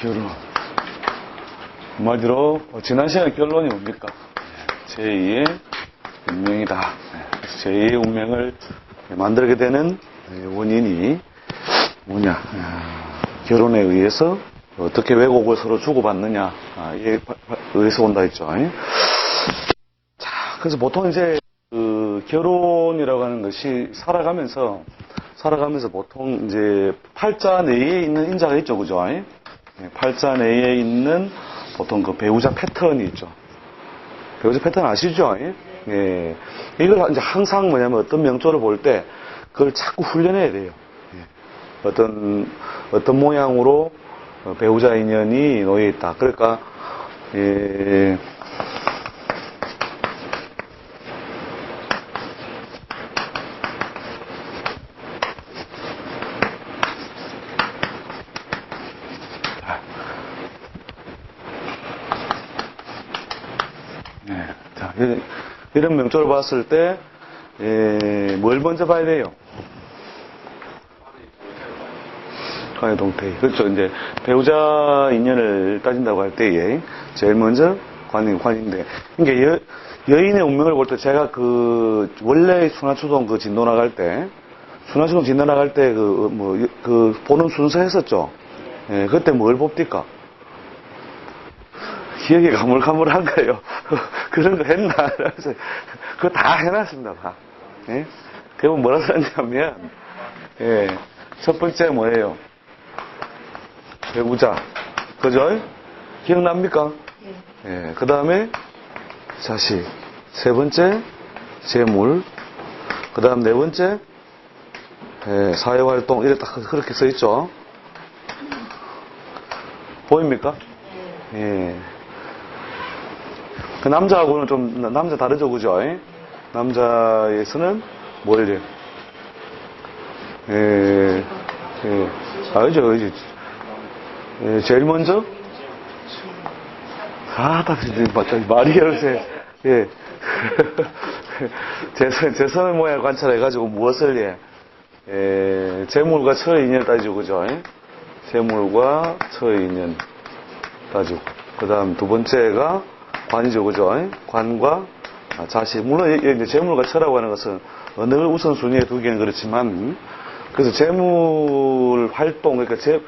결론. 한마디로 어, 지난 시간에 결론이 뭡니까? 제2의 운명이다. 그래서 제2의 운명을 만들게 되는 원인이 뭐냐? 아, 결혼에 의해서 어떻게 왜곡을 서로 주고받느냐, 아, 의해서 온다 했죠. 자, 그래서 보통 이제 그 결혼이라고 하는 것이 살아가면서 살아가면서 보통 이제 팔자 내에 있는 인자가 있죠, 그죠? 예, 팔자 내에 있는 보통 그 배우자 패턴이 있죠. 배우자 패턴 아시죠? 예? 예. 이걸 이제 항상 뭐냐면 어떤 명조를 볼 때 그걸 자꾸 훈련해야 돼요. 예. 어떤 어떤 모양으로 어, 배우자 인연이 놓여 있다. 그러니까 예. 네. 자, 이- 이런 명조를 봤을 때, 예, 뭘 먼저 봐야 돼요? 관의 동태. 그렇죠. 이제 배우자 인연을 따진다고 할 때에 제일 먼저 관이 관인데, 이게 여, 여인의 운명을 볼 때 제가 그 원래 순화추동 그 진도 나갈 때, 순화추동 진도 나갈 때 그 뭐 그 보는 순서 했었죠. 예, 그때 뭘 봅니까? 기억이 가물가물한 거예요. 그런 거 했나? 그래서 그거 다 해놨습니다. 다. 예? 그거 뭐라 썼냐면 예, 첫 번째 뭐예요? 배우자. 그죠? 기억납니까? 예, 그 다음에 자식. 세 번째 재물. 그 다음 네 번째 예, 사회활동. 이래 딱 그렇게 써 있죠. 보입니까? 예. 그 남자하고는 좀 나- 남자 다르죠, 그죠? 예? 남자에서는 뭘 해요? 예, 예, 알죠, 알죠. 예, 제일 먼저 아, 딱. 말이 열세. 예. 제 손의 모양을 관찰해가지고 무엇을 예, 예, 재물과 처의 인연을 따지고 그죠? 예? 재물과 처의 인연 따지고. 그 다음 두 번째가 관이죠, 그죠? 관과 아, 자식. 물론 이- 이제 재물과 처라고 하는 것은 어느 우선순위에 두기는 그렇지만, 그래서 재물 활동, 그러니까 재,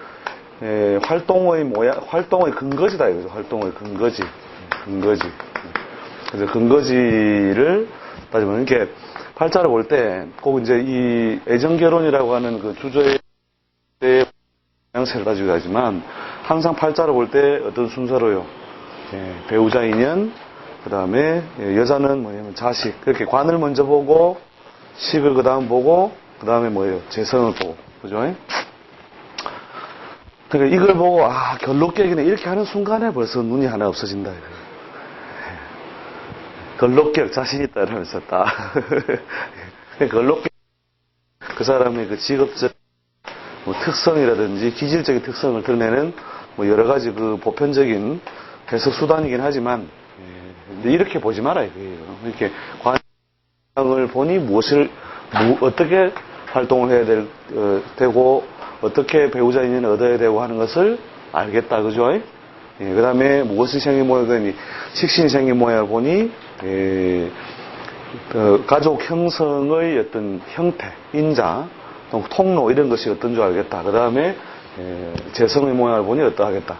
에, 활동의 모양, 활동의 근거지다, 이거죠. 활동의 근거지. 근거지. 그래서 근거지를 따지면, 이렇게 팔자를 볼 때 꼭 이제 이 애정결혼이라고 하는 그 주제의 양세를 따지고 하지만 항상 팔자를 볼 때 어떤 순서로요? 예, 배우자 인연, 그 다음에 여자는 뭐냐면 자식. 그렇게 관을 먼저 보고 식을 그 다음 보고 그 다음에 뭐예요? 재성을 보고. 그죠? 그러니까 이걸 보고 아 깨기네 이렇게 하는 순간에 벌써 눈이 하나 없어진다. 이거예요. 걸록격 자신 있다 이러면서 딱 걸록격 그 사람의 그 직업적 뭐 특성이라든지 기질적인 특성을 드러내는 뭐 여러 가지 그 보편적인 해석 수단이긴 하지만 예, 이렇게 보지 마라 이거예요. 이렇게 관을 보니 무엇을 무- 어떻게 활동을 해야 될, 어, 되고 어떻게 배우자 인연을 얻어야 되고 하는 것을 알겠다 그죠? 예, 그 다음에 무엇이 생긴 모양이니 식신이 생긴 모양을 보니 예, 그 가족 형성의 어떤 형태, 인자, 또 통로 이런 것이 어떤 줄 알겠다. 그 다음에 재성의 모양을 보니 어떠하겠다.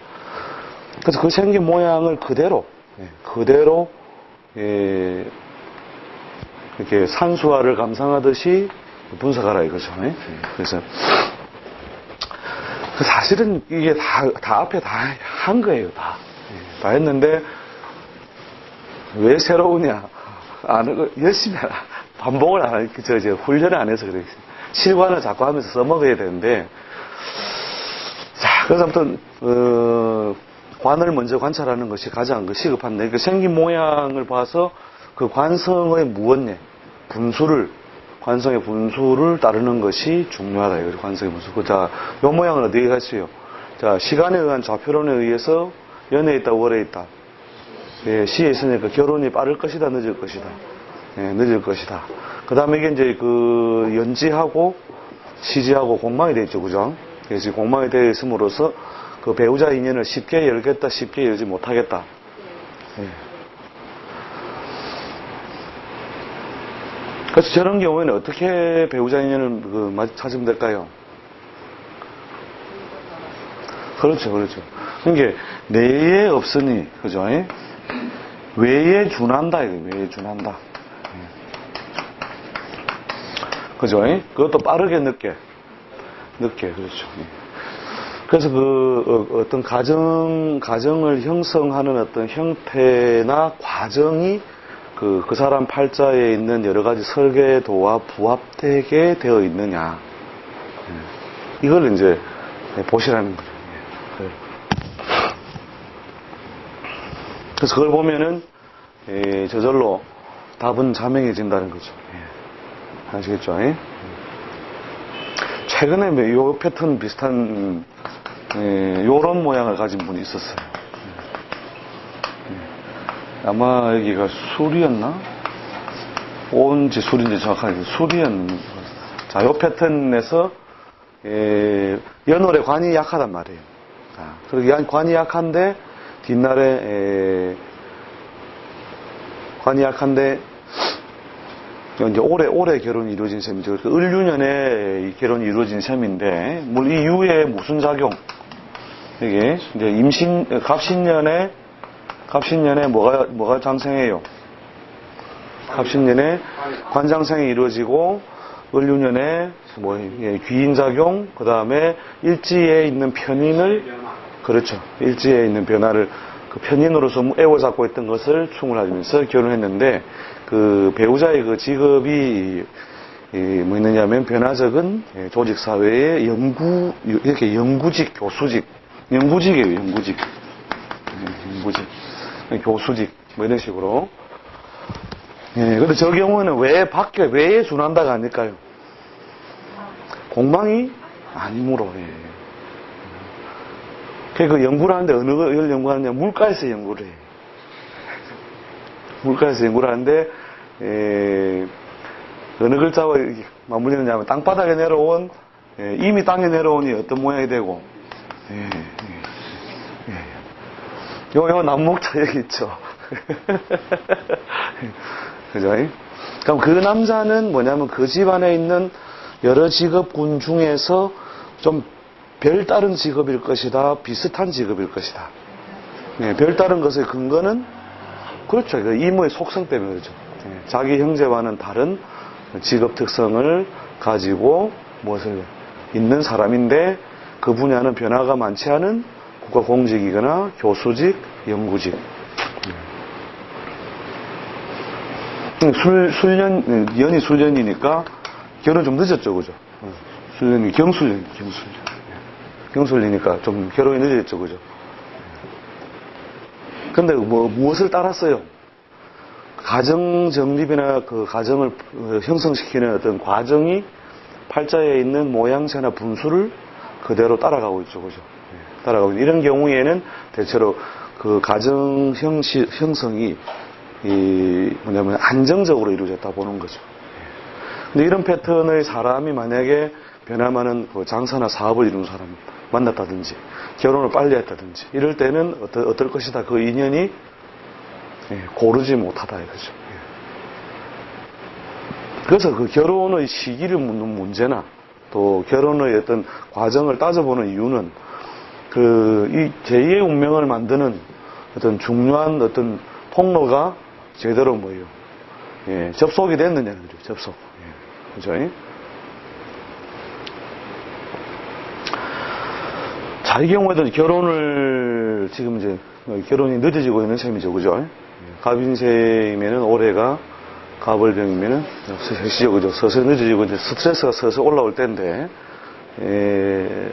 그래서 그 생긴 모양을 그대로 예, 그대로 예, 이렇게 산수화를 감상하듯이 분석하라 이거죠. 예. 그래서 그 사실은 이게 다, 다 앞에 다 한 거예요. 다. 예, 다 했는데 왜 새로우냐? 거 열심히. 반복을 안 저, 저 훈련을 안 해서 그래. 실관을 자꾸 하면서 써먹어야 되는데 자, 그래서 아무튼 어, 관을 먼저 관찰하는 것이 가장 그 시급한데 그 생긴 모양을 봐서 그 관성의 무언예 분수를 관성의 분수를 따르는 것이 중요하다. 이거 관성의 분수. 그 자, 요 모양은 어디에 갔어요? 자, 시간에 의한 좌표론에 의해서 연애에 있다, 월에 있다. 예, 시에 있으니까 결혼이 빠를 것이다, 늦을 것이다. 예, 늦을 것이다. 그 다음에 이게 이제 그 연지하고 시지하고 공망이 되어 있죠, 그죠? 그래서 이 공망이 되어 있음으로써 그 배우자 인연을 쉽게 열겠다, 쉽게 열지 못하겠다. 예. 그래서 저런 경우에는 어떻게 배우자 인연을 그 맞- 찾으면 될까요? 그렇죠, 그렇죠. 그러니까 내에 없으니, 그죠? 예? 외에 준한다, 이거 외에 준한다. 예. 그죠? 예? 그것도 빠르게 늦게. 늦게, 그렇죠. 예. 그래서 그 어, 떤 가정 가정을 형성하는 어떤 형태나 과정이 그, 그 사람 팔자에 있는 여러 가지 설계도와 부합되게 되어 있느냐. 예. 이걸 이제 보시라는 거죠. 예. 그래. 그래서 그걸 보면은 예, 저절로 답은 자명해진다는 거죠. 예. 아시겠죠? 예? 최근에 뭐요 패턴 비슷한 예, 요런 모양을 가진 분이 있었어요. 예. 아마 여기가 술이었나? 온지 술인지 정확하게 술이었는 자, 요 패턴에서 예, 연월에 관이 약하단 말이에요. 아, 그리고 양- 관이 약한데 뒷날에 에, 관이 약한데 이제 올해 올해 결혼이 이루어진 셈이죠. 그 을유년에 이 결혼이 이루어진 셈인데 물이 이후에 무슨 작용? 이게 이제 임신 갑신년에 갑신년에 뭐가 뭐가 장생해요? 갑신년에 관장생이 이루어지고 을유년에 뭐 예, 귀인작용 그 다음에 일지에 있는 편인을 그렇죠 일지에 있는 변화를 그 편인으로서 애워잡고 있던 것을 충을하면서 결혼했는데 그 배우자의 그 직업이 이뭐 있느냐면 변화적은 예, 조직 사회의 연구 이렇게 연구직 교수직 연구직이에요 연구직 예, 연구직 교수직 뭐 이런 식으로 예, 근데 저 경우는 왜 밖에, 왜에 준한다가 아닐까요? 공방이 아니므로, 예. 그 연구를 하는데 어느 걸 연구하느냐? 물가에서 연구를 해. 물가에서 연구를 하는데, 예, 어느 글자와 이렇게 맞물리느냐면 땅바닥에 내려온, 예, 이미 땅에 내려오니 어떤 모양이 되고, 예, 예, 예. 요, 요 남목자 여기 있죠. 그죠? 그럼 그 남자는 뭐냐면 그 집안에 있는 여러 직업군 중에서 좀 별다른 직업일 것이다. 비슷한 직업일 것이다. 네, 별다른 것의 근거는 그렇죠. 그 이모의 속성 때문에 그렇죠. 네, 자기 형제와는 다른 직업 특성을 가지고 무엇을 있는 사람인데 그 분야는 변화가 많지 않은 국가공직이거나 교수직, 연구직. 음, 술, 술년, 연이 술년이니까 결혼 좀 늦었죠, 그죠? 어, 술년이 경술년, 경술년. 예. 경술이니까 좀 결혼이 늦었죠, 그죠? 예. 근데 뭐, 무엇을 따랐어요? 가정 정립이나 그 가정을 어, 형성시키는 어떤 과정이 팔자에 있는 모양새나 분수를 그대로 따라가고 있죠, 그죠? 예, 따라가고 있는. 이런 경우에는 대체로 그 가정 형시, 형성이 이 뭐냐면 안정적으로 이루어졌다 보는 거죠. 예. 근데 이런 패턴의 사람이 만약에 변화많은 그 장사나 사업을 이루는 사람 만났다든지 결혼을 빨리 했다든지 이럴 때는 어떨, 어떨 것이다 그 인연이 예, 고르지 못하다 이거죠. 예. 그래서 그 결혼의 시기를 묻는 문제나 또 결혼의 어떤 과정을 따져보는 이유는 그 이 제2의 운명을 만드는 어떤 중요한 어떤 통로가 제대로 뭐예요? 예, 접속이 됐느냐는 거죠. 접속. 예, 그죠? 자, 이 경우에도 결혼을 지금 이제 결혼이 늦어지고 있는 셈이죠. 그죠? 예, 갑인세이면은 올해가 가벌병이면은. 그죠? 서서히 늦어지고 이제 스트레스가 서서 올라올 때인데, 예,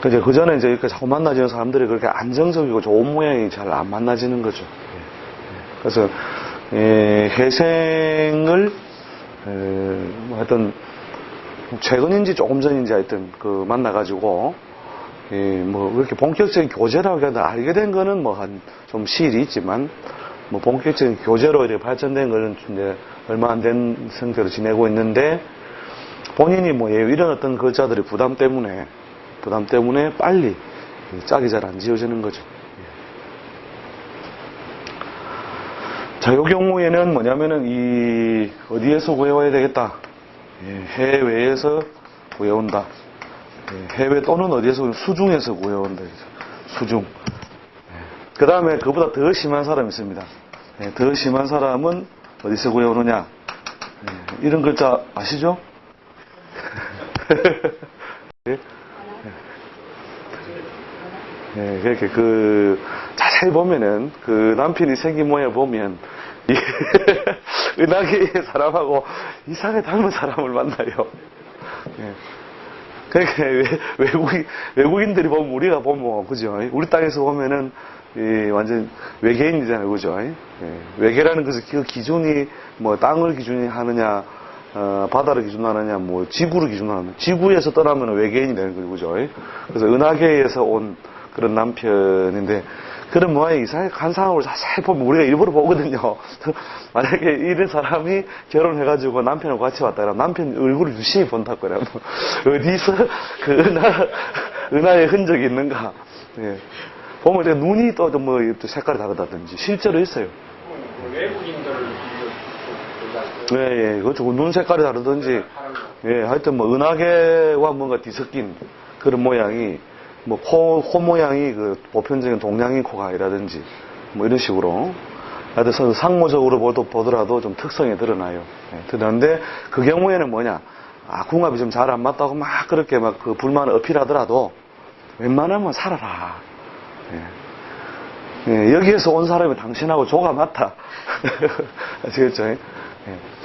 그제 그 전에 이제 이렇게 자꾸 만나지는 사람들이 그렇게 안정적이고 좋은 모양이 잘 안 만나지는 거죠. 예. 그래서 예, 회생을 에, 뭐 하여튼 최근인지 조금 전인지 하여튼 그 만나가지고 예, 뭐 그렇게 본격적인 교제라고 해도 알게 된 거는 뭐 한 좀 시일이 있지만 뭐 본격적인 교제로 이렇게 발전된 거는 이제 얼마 안 된 상태로 지내고 있는데 본인이 뭐 예, 이런 어떤 글자들의 부담 때문에 부담 때문에 빨리 이 짝이 잘 안 지어지는 거죠. 자, 요 경우에는 뭐냐면은 이 어디에서 구해와야 되겠다. 예, 해외에서 구해온다. 예, 해외 또는 어디에서 수중에서 구해온다. 수중. 그 다음에 그보다 더 심한 사람이 있습니다. 예, 더 심한 사람은 어디서 구해오느냐. 예, 이런 글자 아시죠? 예? 예, 그렇게 그 자세히 보면은 그 남편이 생긴 모양 보면 이 은하계의 사람하고 이상하게 닮은 사람을 만나요. 예. 그러니까 외- 외국인 외국인들이 보면 우리가 보면 그죠? 우리 땅에서 보면은 이 완전 외계인이잖아요, 그죠? 예. 외계라는 것은 그 기준이 뭐 땅을 기준이 하느냐, 어, 바다를 기준하느냐, 뭐 지구를 기준하느냐, 지구에서 떠나면 외계인이 되는 거죠, 그죠? 예. 그래서 은하계에서 온 그런 남편인데 그런 모양이 이상하게 간상을 자세히 보면 우리가 일부러 보거든요. 만약에 이런 사람이 결혼해가지고 남편하고 같이 왔다 그러면 남편 얼굴을 유심히 본다 그러면 어디서 그 은하, 은하의 흔적이 있는가. 예. 보면 이제 눈이 또 뭐 색깔이 다르다든지 실제로 있어요. 외국인들을 예, 예, 그렇죠. 눈 색깔이 다르든지, 예, 하여튼 뭐, 은하계와 뭔가 뒤섞인 그런 모양이, 뭐, 코, 코 모양이 그 보편적인 동양인 코가이라든지, 뭐 이런 식으로. 하여튼 서- 상모적으로 보더라도 좀 특성이 드러나요. 예, 드러나는데, 그 경우에는 뭐냐. 아, 궁합이 좀 잘 안 맞다고 막 그렇게 막 그 불만을 어필하더라도, 웬만하면 살아라. 예. 예, 여기에서 온 사람이 당신하고 조가 맞다. 아시겠죠? 예.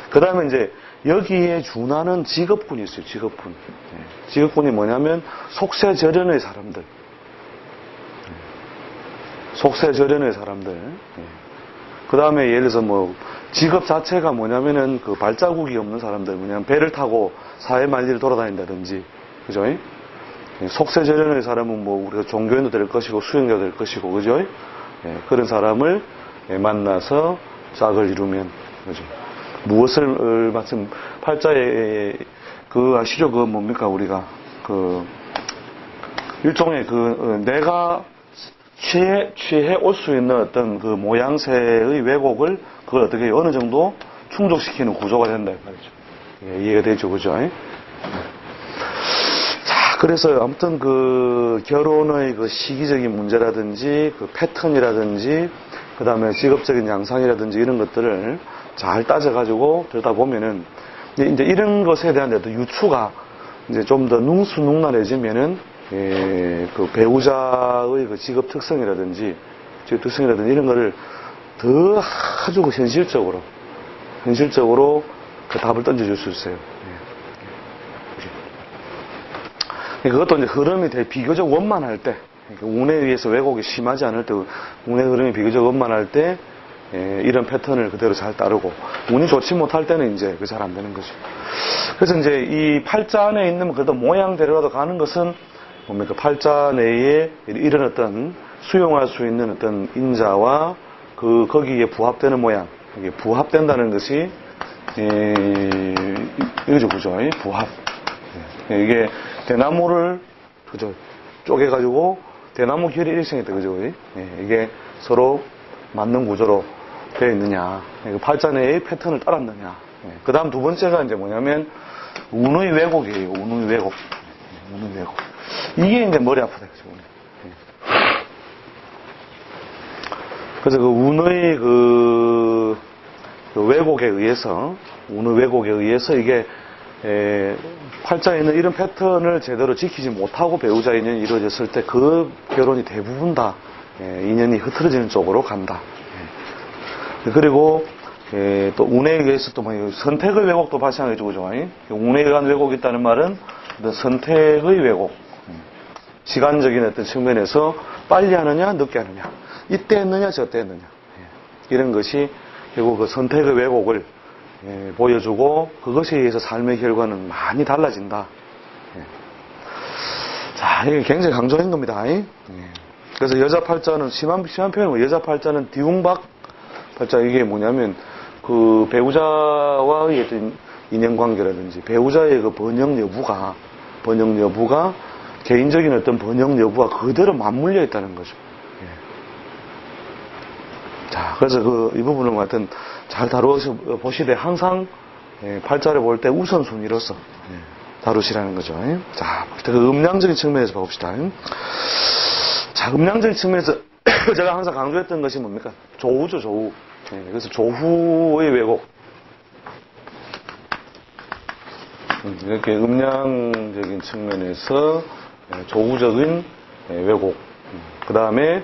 그 다음에 이제 여기에 준하는 직업군이 있어요, 직업군. 예. 직업군이 뭐냐면 속세절연의 사람들. 예. 속세절연의 사람들. 그 다음에 예를 들어서 뭐 직업 자체가 뭐냐면은 그 발자국이 없는 사람들, 뭐냐면 배를 타고 사회 만리를 돌아다닌다든지, 그죠? 예, 속세절연의 사람은 뭐 우리가 종교인도 될 것이고 수행자도 될 것이고, 그죠? 예, 그런 사람을 예, 만나서 짝을 이루면, 그죠? 무엇을 어, 마침 팔자에 그 아시죠? 그 뭡니까 우리가 그 일종의 그 어, 내가 취해 취해 올 수 있는 어떤 그 모양새의 왜곡을 그걸 어떻게 어느 정도 충족시키는 구조가 된다 이 말이죠. 예, 이해가 되죠, 그죠? 그래서 아무튼 그 결혼의 그 시기적인 문제라든지 그 패턴이라든지 그 다음에 직업적인 양상이라든지 이런 것들을 잘 따져가지고 들다 보면은 이제 이런 것에 대한 어떤 유추가 이제 좀 더 능수능란해지면은 예, 그 배우자의 그 직업 특성이라든지 직업 특성이라든지 이런 거를 더 아주 그 현실적으로 현실적으로 그 답을 던져줄 수 있어요. 예. 그것도 이제 흐름이 되게 비교적 원만할 때, 그러니까 운에 의해서 왜곡이 심하지 않을 때, 운의 흐름이 비교적 원만할 때, 예, 이런 패턴을 그대로 잘 따르고, 운이 좋지 못할 때는 이제 그 잘 안 되는 거죠. 그래서 이제 이 팔자 안에 있는 그래도 모양대로라도 가는 것은 뭡니까? 팔자 내에 이런 어떤 수용할 수 있는 어떤 인자와 그, 거기에 부합되는 모양, 이게 부합된다는 것이, 예, 이거죠, 그죠? 이 부합. 예, 이게 대나무를 그죠 쪼개가지고 대나무 결이 일생했다 그죠 예, 이게 서로 맞는 구조로 되어 있느냐 이거 팔자 내의 패턴을 따랐느냐. 그 다음 두 번째가 이제 뭐냐면 운의 왜곡이에요 운의 왜곡. 예, 운의 왜곡. 이게 이제 머리 아프다 그죠 예. 그래서 그 운의 그, 그 왜곡에 의해서 운의 왜곡에 의해서 이게 에, 팔자에 있는 이런 패턴을 제대로 지키지 못하고 배우자 인연이 이루어졌을 때 그 결혼이 대부분 다 에, 인연이 흐트러지는 쪽으로 간다. 예. 그리고 에, 또 운에 의해서 또 뭐 선택의 왜곡도 그죠? 예? 운에 의한 왜곡이 있다는 말은 어떤 선택의 왜곡, 음. 시간적인 어떤 측면에서 빨리 하느냐, 늦게 하느냐, 이때 했느냐, 저때 했느냐, 예. 이런 것이 결국 그 선택의 왜곡을 예, 보여주고 그것에 의해서 삶의 결과는 많이 달라진다. 예. 자, 이게 굉장히 강조한 겁니다. 예. 그래서 여자 팔자는 심한 심한 표현은 여자 팔자는 뒤웅박 팔자 이게 뭐냐면 그 배우자와의 어떤 인연 관계라든지 배우자의 그 번영 여부가 번영 여부가 개인적인 어떤 번역 여부와 그대로 맞물려 있다는 거죠. 예. 자, 그래서 그, 이뭐 하여튼 잘 다루어서 보시되 항상 예, 팔자를 볼 때 우선순위로서 예, 다루시라는 거죠. 예. 자, 그 음량적인 측면에서 봅시다. 예. 자, 음량적인 측면에서 제가 항상 강조했던 것이 뭡니까? 조후죠, 조후. 예, 그래서 조후의 왜곡. 음, 이렇게 음량적인 측면에서 예, 조후적인 예, 왜곡. 그 다음에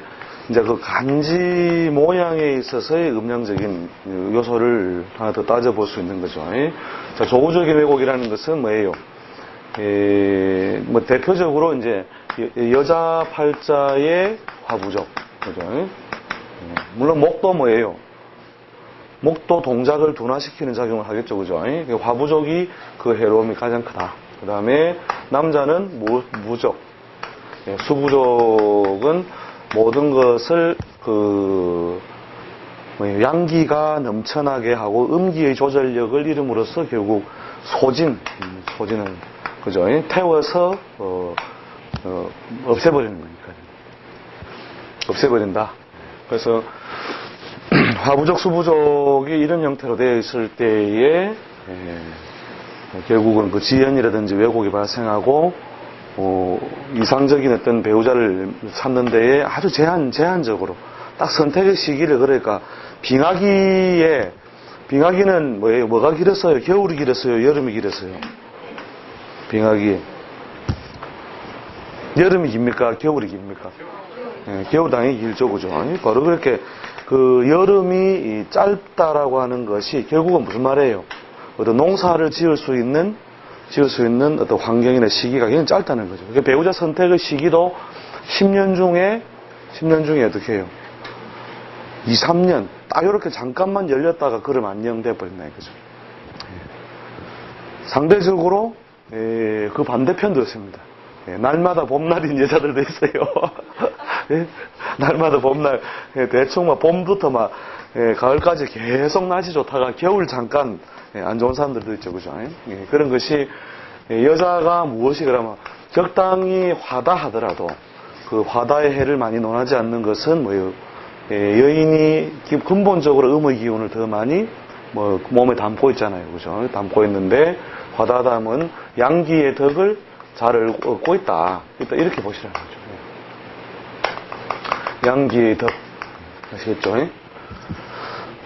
이제 그 간지 모양에 있어서의 음량적인 요소를 하나 더 따져볼 수 있는 거죠. 예. 자, 조후적인 왜곡이라는 것은 뭐예요? 예, 뭐 대표적으로 이제 여- 여자 팔자의 화부적. 그죠? 예. 물론 목도 뭐예요? 목도 동작을 둔화시키는 작용을 하겠죠. 그죠? 예? 그 화부족이 그 해로움이 가장 크다. 그 다음에 남자는 무, 무적. 예, 수부족은 모든 것을 그 뭐예요? 양기가 넘쳐나게 하고 음기의 조절력을 이름으로써 결국 소진, 음, 소진을 그죠? 예? 태워서 어, 어, 없애버리는 거니까요. 없애버린다. 그래서 화부족, 수부족이 이런 형태로 되어 있을 때에 에, 결국은 그 지연이라든지 왜곡이 발생하고 어, 이상적인 어떤 배우자를 찾는 데에 아주 제한 제한적으로 딱 선택의 시기를 그러니까 빙하기에 빙하기는 뭐예요? 뭐가 길었어요? 겨울이 길었어요? 여름이 길었어요? 빙하기 여름이 깁니까? 겨울이 깁니까? 예, 겨울 당연히 길죠, 그죠? 아니, 바로 그렇게 그 여름이 이 짧다라고 하는 것이 결국은 무슨 말이에요? 어떤 농사를 지을 수 있는 지을 수 있는 어떤 환경이나 시기가 굉장히 짧다는 거죠. 그러니까 배우자 선택의 시기도 10년 중에 10년 중에 어떻게 해요? 2, 3년 딱 이렇게 잠깐만 열렸다가 그럼 안녕돼 버린다 이거죠. 예. 상대적으로 예, 그 반대편도 있습니다. 예, 날마다 봄날인 여자들도 있어요. 예, 날마다 봄날 예, 대충 막 봄부터 막 예, 가을까지 계속 날씨 좋다가 겨울 잠깐 예, 안 좋은 사람들도 있죠, 그죠? 예, 그런 것이 예, 여자가 무엇이 그러면 적당히 화다하더라도 그 화다의 해를 많이 논하지 않는 것은 뭐예요? 예, 여인이 기- 근본적으로 음의 기운을 더 많이 뭐 몸에 담고 있잖아요, 그죠? 담고 있는데 화다담은 양기의 덕을 잘 얻고 있다. 일단 이렇게 보시라는 거죠. 예. 양기의 덕 아시겠죠?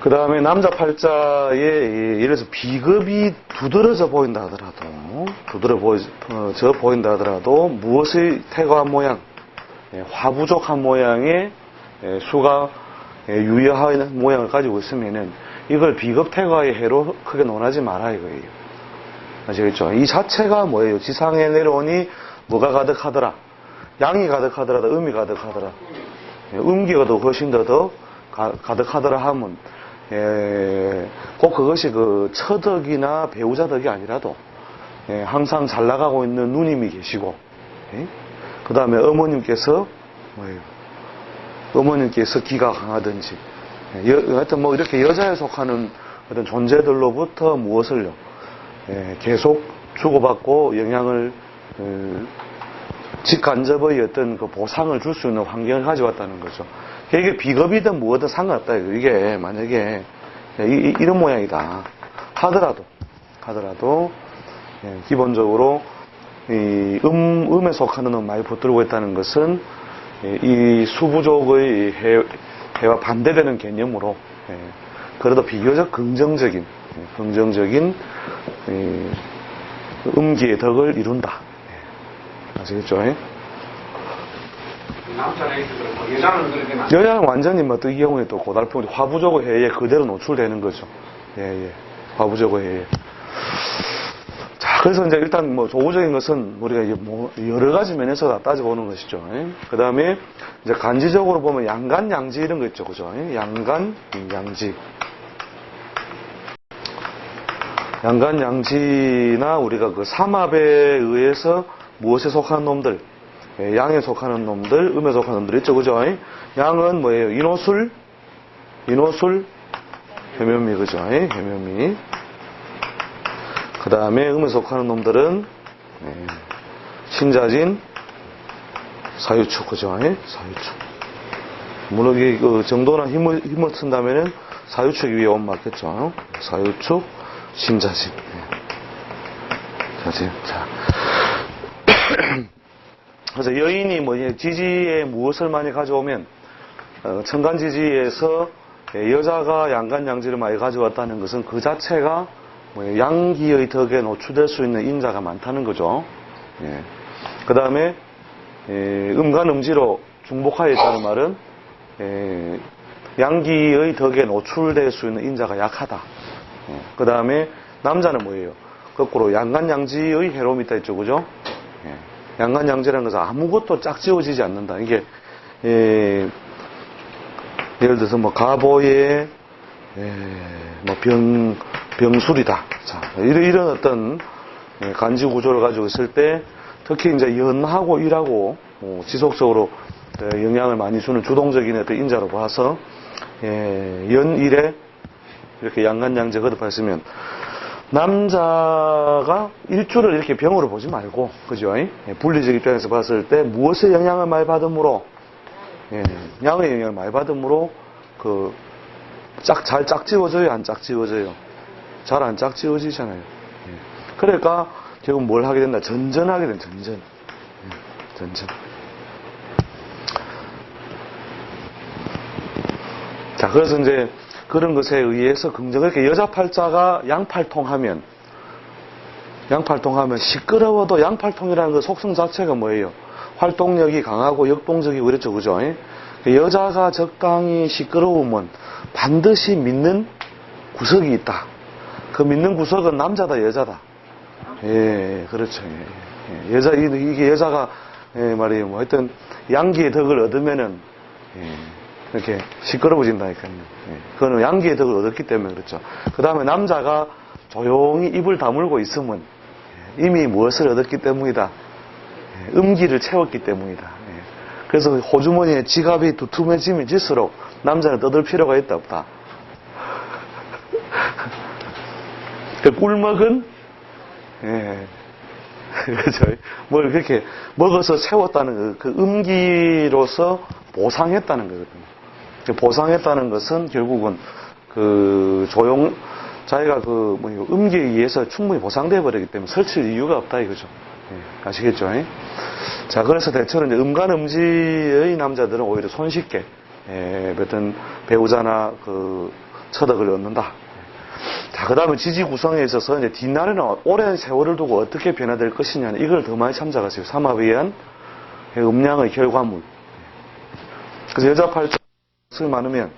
그 다음에 남자 팔자에 이- 예를 들어서 비급이 두드러져 보인다 하더라도 두드러 보여 보인다 하더라도 무엇의 태거한 모양 예, 화부족한 모양의 예, 수가 예, 유효한 모양을 가지고 있으면은 이걸 비급 태거의 해로 크게 논하지 마라 이거예요. 아시겠죠? 이 자체가 뭐예요? 지상에 내려오니 뭐가 가득하더라? 양이 가득하더라도 음이 가득하더라. 예, 음기가 더 훨씬 더, 더 가, 가득하더라 하면 예, 꼭 그것이 그 처덕이나 배우자 덕이 아니라도 예, 항상 잘 나가고 있는 누님이 계시고 그 다음에 어머님께서 뭐예요? 어머님께서 기가 강하든지 예, 여, 하여튼 뭐 이렇게 여자에 속하는 어떤 존재들로부터 무엇을요? 예, 계속 주고받고 영향을 어, 직간접의 어떤 그 보상을 줄 수 있는 환경을 가져왔다는 거죠. 이게 비겁이든 뭐든 상관없다. 이게 만약에 이, 런 모양이다 하더라도 하더라도 예, 기본적으로 이 음, 음에 속하는 놈 많이 붙들고 있다는 것은 예, 이 수부족의 해, 해와 반대되는 개념으로 예, 그래도 비교적 긍정적인 예, 긍정적인 이, 음기의 덕을 이룬다. 예. 아시겠죠? 예? 남자는 있고 여자는 그렇게 나 여자는 완전히 뭐이 경우에 또 고달픈 화부족의 해에 그대로 노출되는 거죠. 예, 예. 화부족의 해에. 자, 그래서 이제 일단 뭐 조우적인 것은 우리가 이제 뭐 여러 가지 면에서 다 따져보는 것이죠. 그 다음에 이제 간지적으로 보면 양간, 양지 이런 거 있죠. 그죠? 예? 양간, 양지. 양간, 양지나 우리가 그 삼합에 의해서 무엇에 속하는 놈들, 예, 양에 속하는 놈들, 음에 속하는 놈들 있죠. 그죠? 양은 뭐예요? 인호술, 인호술, 해면미, 그죠? 예, 해면미. 그 다음에 음에 속하는 놈들은 예, 신자진, 사유축, 그죠? 예? 사유축. 물론 그 정도나 힘을, 힘을 쓴다면은 사유축이 위에 오면 맞겠죠? 사유축, 신자심. 예. 자심. 자. 그래서 여인이 뭐 지지에 무엇을 많이 가져오면 어, 천간지지에서 예, 여자가 양간양지를 많이 가져왔다는 것은 그 자체가 뭐 양기의 덕에 노출될 수 있는 인자가 많다는 거죠. 그 다음에 음간음지로 중복하여 있다는 말은 예, 양기의 덕에 노출될 수 있는 인자가 약하다. 그 다음에 남자는 뭐예요? 거꾸로 양간양지의 해로움이 있다 했죠, 그죠? 예. 양간양지라는 것은 아무것도 짝지워지지 않는다. 이게 예, 예를 들어서 뭐 가보의 예, 뭐 병, 병술이다. 자, 이런, 이런 어떤 예, 간지 구조를 가지고 있을 때 특히 이제 연하고 일하고 뭐 지속적으로 예, 영향을 많이 주는 주동적인 어떤 인자로 봐서 예, 연일에 이렇게 양간양제 거듭하시면 남자가 일주를 이렇게 병으로 보지 말고 그죠? 예, 분리적 입장에서 봤을 때 무엇의 영향을 많이 받음으로 예, 양의 영향을 많이 받음으로 그 짝, 잘 짝지워져요? 안 짝지워져요? 잘 안 짝지워지잖아요. 예. 그러니까 결국 뭘 하게 된다? 전전하게 된다, 전전. 예, 전전. 자, 그래서 이제 그런 것에 의해서 긍정을 이렇게 여자 팔자가 양팔통하면 양팔통하면 시끄러워도 양팔통이라는 그 속성 자체가 뭐예요? 활동력이 강하고 역동적이고 그랬죠, 그죠? 예? 여자가 적당히 시끄러우면 반드시 믿는 구석이 있다. 그 믿는 구석은 남자다, 여자다. 예, 그렇죠. 예, 예. 여자, 이- 이게 여자가, 예, 말이에요. 뭐, 하여튼, 양기의 덕을 얻으면은, 예, 이렇게 시끄러워진다니까요. 예, 그거는 양기의 덕을 얻었기 때문에 그렇죠. 그 다음에 남자가 조용히 입을 다물고 있으면, 예, 이미 무엇을 얻었기 때문이다. 예, 음기를 채웠기 때문이다. 예. 그래서 호주머니에 지갑이 두툼해지면 질수록 남자는 떠들 필요가 있다 없다. 그 꿀먹은 예. 그렇죠. 뭘 그렇게 먹어서 채웠다는 그, 그 음기로서 보상했다는 거거든요. 그 보상했다는 것은 결국은 그 조용 자기가 그 뭐냐 음기에 의해서 충분히 보상돼 버리기 때문에 설칠 이유가 없다 이거죠. 예, 아시겠죠? 예? 자, 그래서 대체로 이제 음간 음지의 남자들은 오히려 손쉽게 예, 어떤 배우자나 그 처덕을 얻는다. 자, 그 다음에 지지 구성에 있어서 이제 뒷날에는 오랜 세월을 두고 어떻게 변화될 것이냐, 이걸 더 많이 참작하세요. 삼합에 의한 음량의 결과물. 그래서 여자 팔자 술 많으면,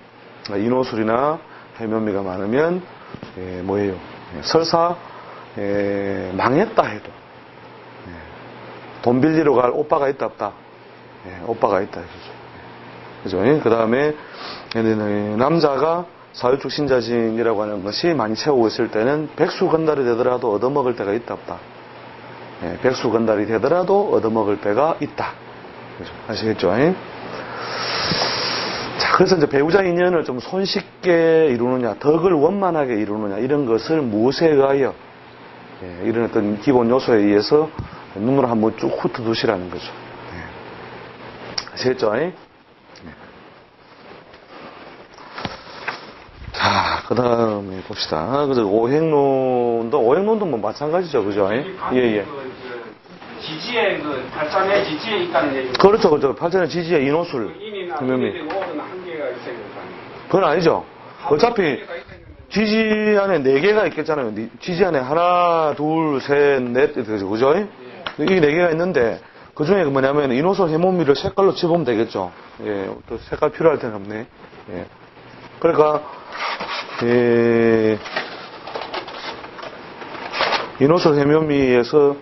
인호술이나 해면미가 많으면, 예, 뭐예요? 예, 설사, 예, 망했다 해도, 예, 돈 빌리러 갈 오빠가 있다 없다? 예, 오빠가 있다 이거죠. 그죠? 그 다음에, 남자가 사유축 신자진이라고 하는 것이 많이 채우고 있을 때는 백수 건달이 되더라도 얻어먹을 때가 있다 없다. 예, 백수 건달이 되더라도 얻어먹을 때가 있다. 그죠? 아시겠죠? 예? 자, 그래서 이제 배우자 인연을 좀 손쉽게 이루느냐, 덕을 원만하게 이루느냐, 이런 것을 무엇에 의하여, 예, 이런 어떤 기본 요소에 의해서 눈으로 한번 쭉 훑어두시라는 거죠. 예. 아시겠죠? 예? 자, 그 다음에 봅시다. 그래서 오행론도, 오행론도 뭐 마찬가지죠. 그죠? 예, 예. 그, 그, 지지에 그 발산의 지지에 있다는 얘기. 그렇죠, 그렇죠. 팔자는 지지의 인호술. 인이나 그건 아니죠. 어차피 지지 안에 네 개가 있겠잖아요. 니- 지지 안에 하나, 둘, 셋, 넷, 그죠? 그죠? 이 네 개가 있는데, 그 중에 뭐냐면, 인호술 해모미를 색깔로 집으면 되겠죠. 예, 또 색깔 필요할 때는 없네. 예. 그러니까, 예, 인호술 해묘미에서,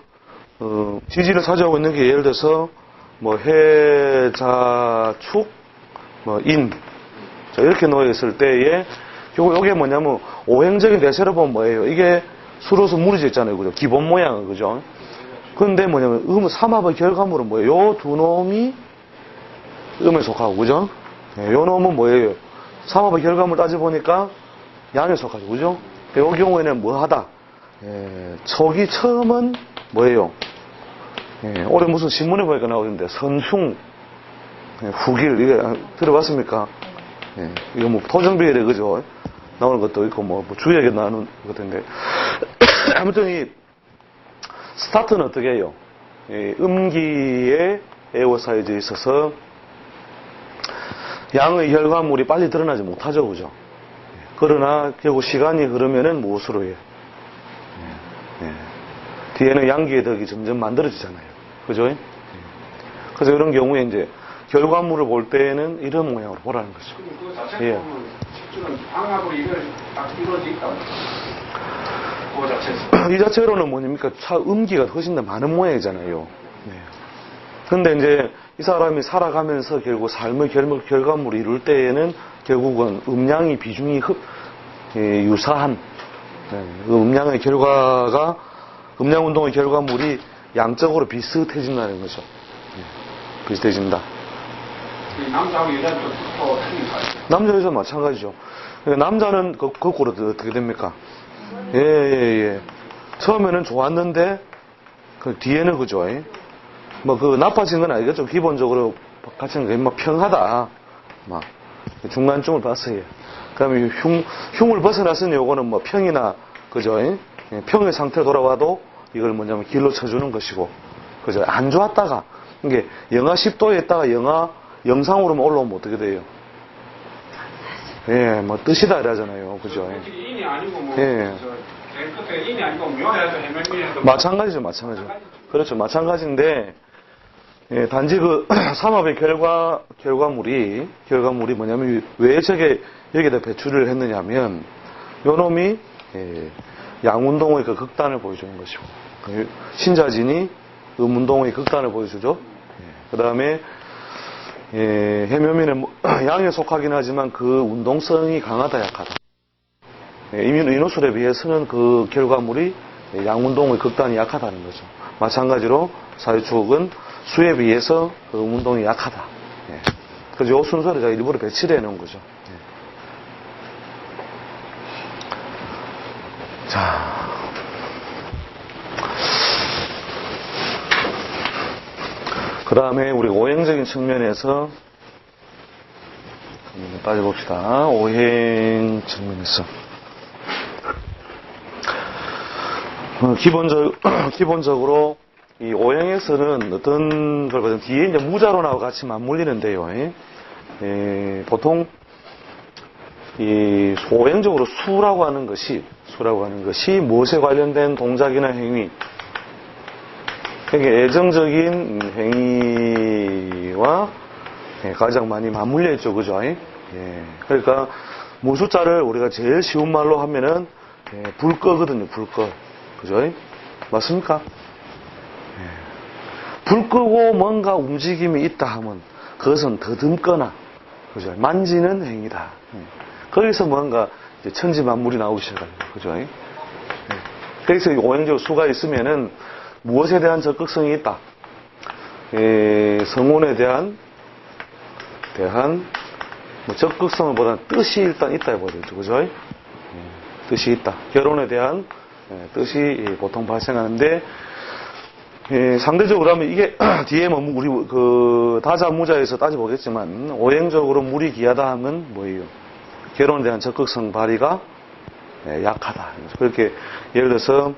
어, 지지를 차지하고 있는 게 예를 들어서, 뭐, 해, 자, 축, 뭐, 인. 자, 이렇게 놓여 있을 때에, 요거, 요게 뭐냐면, 오행적인 대세로 보면 뭐예요? 이게 수로서 무너져 있잖아요. 그죠? 기본 모양은, 그죠? 근데 뭐냐면, 음, 삼합의 결과물은 뭐예요? 요 두 놈이 음에 속하고, 그죠? 예, 요 놈은 뭐예요? 삼합의 결과물 따져보니까 양에 속하죠. 그죠? 요 경우에는 뭐 하다? 예, 척이 처음은 뭐예요? 예, 올해 무슨 신문에 보니까 나오는데, 선숭, 예, 후길, 이게 들어봤습니까? 예, 이거 뭐 토정비례 그죠? 나오는 것도 있고, 뭐, 뭐 주역에 나오는 것인데. 아무튼 이, 스타트는 어떻게 해요? 이 음기의 에어 사이즈에 있어서 양의 혈관물이 빨리 드러나지 못하죠, 그죠? 그러나 결국 시간이 흐르면은 무엇으로 해요? 예, 예. 뒤에는 양기의 덕이 점점 만들어지잖아요. 그죠? 예. 그래서 이런 경우에 이제 결과물을 볼 때에는 이런 모양으로 보라는 거죠. 그 자체 예. 방하고 이거 딱 이루어져 있다. 그 자체에서. 이 자체로는 뭐냐니까 차 음기가 훨씬 더 많은 모양이잖아요. 네. 근데 이제 이 사람이 살아가면서 결국 삶의 결, 결과물을 이룰 때에는 결국은 음량이 비중이 흡, 예, 유사한 네, 그 음량의 결과가 음량 운동의 결과물이 양적으로 비슷해진다는 거죠. 예, 비슷해진다. 이 남자하고 여자도 또 틀린 거 같아요. 남자 여자 마찬가지죠. 그러니까 남자는 거, 거꾸로 어떻게 됩니까? 예, 예, 예. 처음에는 좋았는데, 그 뒤에는 그죠. 뭐, 그, 나빠진 건 아니겠죠. 기본적으로, 같은 게, 막, 평하다. 막, 중간쯤을 봤어요. 그 다음에 흉, 흉을 벗어났으니 요거는 뭐, 평이나, 그죠. 예, 평의 상태 돌아와도, 이걸 뭐냐면 길로 쳐주는 것이고, 그죠. 안 좋았다가, 이게, 영하 10도에 있다가 영하, 영상으로만 올라오면 어떻게 돼요? 예, 뭐, 뜻이다 이러잖아요. 그죠. 예. 아니고 뭐, 예. 해면미에서. 마찬가지죠, 마찬가지죠. 그렇죠, 마찬가지인데, 예, 단지 그 삼합의 결과, 결과물이, 결과물이 뭐냐면, 왜 저게 여기다 배출을 했느냐면, 요 놈이, 예, 양운동의 그 극단을 보여주는 것이고, 그 신자진이 음운동의 극단을 보여주죠. 그 다음에, 예, 해묘민은 뭐 양에 속하긴 하지만 그 운동성이 강하다, 약하다. 예, 이민 이노술에 비해서는 그 결과물이 양운동의 극단이 약하다는 거죠. 마찬가지로 사유축은 수에 비해서 그 운동이 약하다. 예. 그래서 요 순서를 제가 일부러 배치를 해놓은 거죠. 예. 자. 그 다음에 우리 오행적인 측면에서 음, 따져봅시다. 오행 측면에서. 어, 기본적, 기본적으로 이 오행에서는 어떤 걸 보든 뒤에 이제 무자로 나와 같이 맞물리는데요. 예. 예, 보통 이 오행적으로 수라고 하는 것이 수라고 하는 것이 무엇에 관련된 동작이나 행위 그러니까 애정적인 행위와 예, 가장 많이 맞물려 있죠, 그죠? 예. 그러니까 무숫자를 우리가 제일 쉬운 말로 하면은 예, 불꺼거든요, 불꺼. 그죠? 맞습니까? 예. 불 끄고 뭔가 움직임이 있다 하면 그것은 더듬거나 그죠? 만지는 행위다. 예. 거기서 뭔가 이제 천지 만물이 나오기 시작합니다. 그죠? 예. 그래서 이 오행적 수가 있으면은 무엇에 대한 적극성이 있다. 예, 성운에 대한 대한 뭐 적극성을 보다는 뜻이 일단 있다 되죠. 그죠? 예, 뜻이 있다. 결혼에 대한 예, 뜻이 예, 보통 발생하는데 예, 상대적으로 하면 이게 뒤에 뭐 우리 그 다자무자에서 따져보겠지만 오행적으로 물이 귀하다 하면 뭐예요? 결혼에 대한 적극성 발휘가 예, 약하다. 그렇게 예를 들어서